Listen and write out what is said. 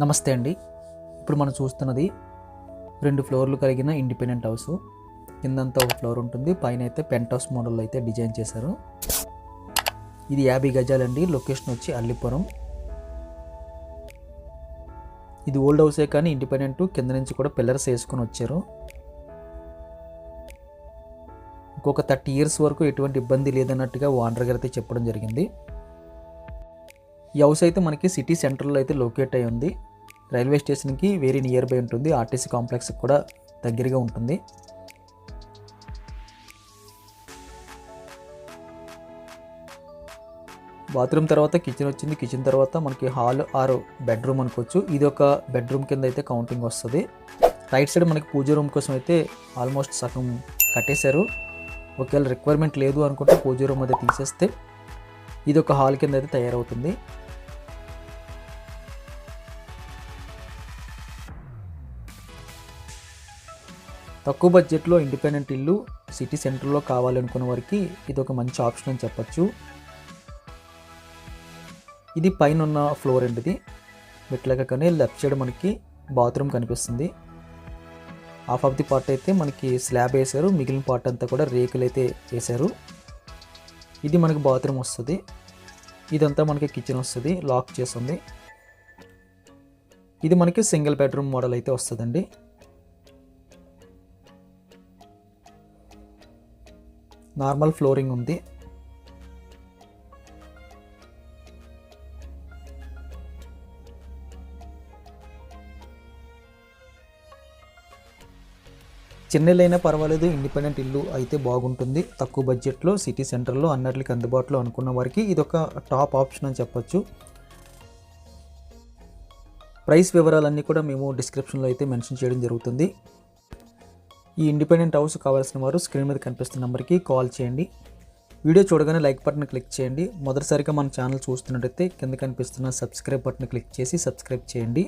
నమస్తే అండి. ఇప్పుడు మనం చూస్తున్నది రెండు ఫ్లోర్లు కలిగిన ఇండిపెండెంట్ హౌస్. కిందంతా ఒక ఫ్లోర్ ఉంటుంది. పైన అయితే పెంట్ హౌస్ మోడల్ అయితే డిజైన్ చేశారు. ఇది యాభై గజాలండి. లొకేషన్ వచ్చి అల్లిపురం. ఇది ఓల్డ్ హౌసే కానీ ఇండిపెండెంట్. కింద నుంచి కూడా పిల్లర్స్ వేసుకొని వచ్చారు. ఇంకొక థర్టీ ఇయర్స్ వరకు ఎటువంటి ఇబ్బంది లేదన్నట్టుగా ఓనర్ గారు అయితే చెప్పడం జరిగింది. ఈ హౌస్ అయితే మనకి సిటీ సెంటర్లో అయితే లొకేట్ అయి ఉంది. రైల్వే స్టేషన్కి వెరీ నియర్ బై ఉంటుంది. ఆర్టీసీ కాంప్లెక్స్కి కూడా దగ్గరగా ఉంటుంది. బాత్రూమ్ తర్వాత కిచెన్ వచ్చింది. కిచెన్ తర్వాత మనకి హాల్ ఆరు బెడ్రూమ్ అనుకోవచ్చు. ఇది ఒక బెడ్రూమ్ కింద అయితే కౌంటింగ్ వస్తుంది. రైట్ సైడ్ మనకి పూజ రూమ్ కోసం అయితే ఆల్మోస్ట్ సగం కట్టేశారు. ఒకవేళ రిక్వైర్మెంట్ లేదు అనుకుంటే పూజ రూమ్ అయితే తీసేస్తే ఇది ఒక హాల్ కింద అయితే తయారవుతుంది. తక్కువ బడ్జెట్లో ఇండిపెండెంట్ ఇల్లు సిటీ సెంటర్లో కావాలనుకున్న వారికి ఇది ఒక మంచి ఆప్షన్ అని చెప్పచ్చు. ఇది పైన ఉన్న ఫ్లోర్ అండి. ఇది మెట్లకనే లెఫ్ట్ సైడ్ మనకి బాత్రూమ్ కనిపిస్తుంది. హాఫ్ ఆఫ్ ది పార్ట్ అయితే మనకి స్లాబ్ వేశారు. మిగిలిన పార్ట్ అంతా కూడా రేకులు అయితే వేశారు ఇది మనకి బాత్రూమ్ వస్తుంది. ఇదంతా మనకి కిచెన్ వస్తుంది. లాక్ చేస్తుంది. ఇది మనకి సింగిల్ బెడ్రూమ్ మోడల్ అయితే వస్తుందండి. నార్మల్ ఫ్లోరింగ్ ఉంది. చిన్న అయినా పర్వాలేదు ఇండిపెండెంట్ ఇల్లు అయితే బాగుంటుంది. తక్కువ బడ్జెట్లో సిటీ సెంటర్లో అన్నట్లకి అందుబాటులో అనుకున్న వారికి ఇది ఒక టాప్ ఆప్షన్ అని చెప్పొచ్చు. ప్రైస్ వివరాలన్నీ కూడా మేము డిస్క్రిప్షన్లో అయితే మెన్షన్ చేయడం జరుగుతుంది. ఈ ఇండిపెండెంట్ హౌస్ కావాల్సిన వారు స్క్రీన్ మీద కనిపిస్తున్న నెంబర్కి కాల్ చేయండి. వీడియో చూడగానే లైక్ బటన్ క్లిక్ చేయండి. మొదటిసారిగా మన ఛానల్ చూస్తున్నట్టయితే కింద కనిపిస్తున్న సబ్స్క్రైబ్ బటన్ క్లిక్ చేసి సబ్స్క్రైబ్ చేయండి.